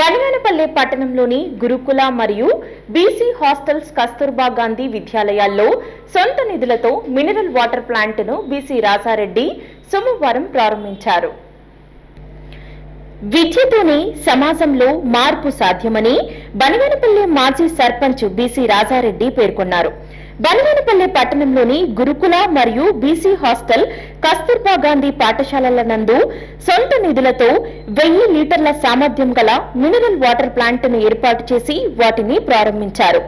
బనగానపల్లె పట్టణంలోని గురుకుల మరియు బీసీ హాస్టల్స్ కస్తూర్బా గాంధీ విద్యాలయాల్లో సొంత నిధులతో మినరల్ వాటర్ ప్లాంట్ను బీసీ రాజారెడ్డి సోమవారం ప్రారంభించారు. విద్యతోనే సమాజంలో మార్పు సాధ్యమని బనగానపల్లె మాజీ సర్పంచ్ బీసీ రాజారెడ్డి పేర్కొన్నారు. బనగానపల్లె పట్టణంలోని గురుకుల మరియు బీసీ హాస్టల్ కస్తూర్బా గాంధీ పాఠశాలల నందు సొంత నిధులతో వెయ్యి లీటర్ల సామర్థ్యం గల మినరల్ వాటర్ ప్లాంట్ను ఏర్పాటు చేసి వాటిని ప్రారంభించారు.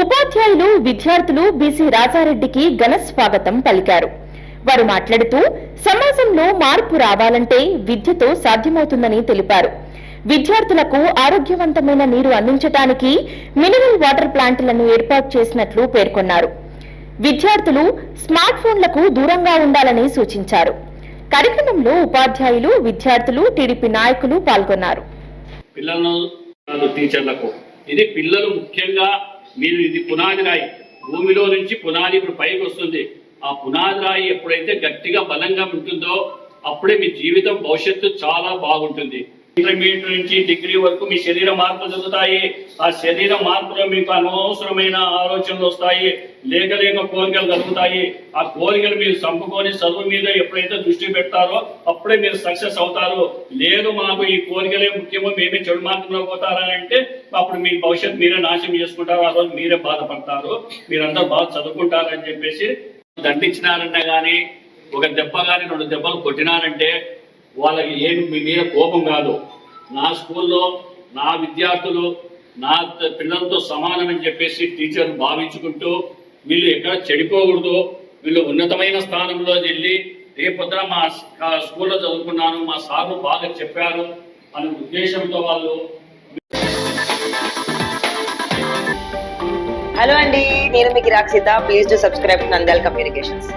ఉపాధ్యాయులు విద్యార్థులు బీసీ రాజారెడ్డికి ఘన స్వాగతం పలికారు. వారు మాట్లాడుతూ సమాజంలో మార్పు రావాలంటే విద్యతో సాధ్యమవుతుందని తెలిపారు. విద్యార్థులకు ఆరోగ్యవంతమైన నీరు అందించడానికి మినరల్ వాటర్ ప్లాంట్లను ఏర్పాటు చేసినట్లు పేర్కొన్నారు. విద్యార్థులు స్మార్ట్ ఫోన్లకు దూరంగా ఉండాలని సూచించారు. కార్యక్రమంలో ఉపాధ్యాయులు విద్యార్థులు టీడీపీ నాయకులు పాల్గొన్నారు. పిల్లలను టీచర్లకు ఇది పిల్లలు ముఖ్యంగా మీరు ఇది పునాది రాయి భూమిలో నుంచి పునాది ఇప్పుడు పైకి వస్తుంది. ఆ పునాది రాయి ఎప్పుడైతే గట్టిగా బలంగా ఉంటుందో అప్పుడే మీ జీవితం భవిష్యత్తు చాలా బాగుంటుంది. ఇంటర్మీడియట్ నుంచి డిగ్రీ వరకు మీ శరీర మార్పులు జరుగుతాయి. ఆ శరీర మార్పులో మీకు అనవసరమైన ఆలోచనలు వస్తాయి. లేక లేక కోరికలు కలుగుతాయి. ఆ కోరికలు మీరు చంపుకొని చదువు మీద ఎప్పుడైతే దృష్టి పెడతారో అప్పుడే మీరు సక్సెస్ అవుతారు. లేదు మాకు ఈ కోరికలే ముఖ్యమో మేమే చెడు మార్గంలో పోతారని అంటే అప్పుడు మీ భవిష్యత్తు మీరే నాశనం చేసుకుంటారు. ఆ రోజు మీరే బాధపడతారు. మీరందరూ బాగా చదువుకుంటారని చెప్పేసి దండించినారన్నా కానీ ఒక దెబ్బ కానీ రెండు దెబ్బలు కొట్టినారంటే వాళ్ళకి ఏమి మీ మీద కోపం కాదు. నా స్కూల్లో నా విద్యార్థులు నా పిల్లలతో సమానమని చెప్పేసి టీచర్లు భావించుకుంటూ వీళ్ళు ఎక్కడ చెడిపోకూడదు. వీళ్ళు ఉన్నతమైన స్థానంలో వెళ్ళి రేపొద్దున మా స్కూల్లో చదువుకున్నాను మా సార్లు బాగా చెప్పారు అనే ఉద్దేశంతో వాళ్ళు హలో అండి నేను మీకు Rakshita please to subscribe Nandal communications.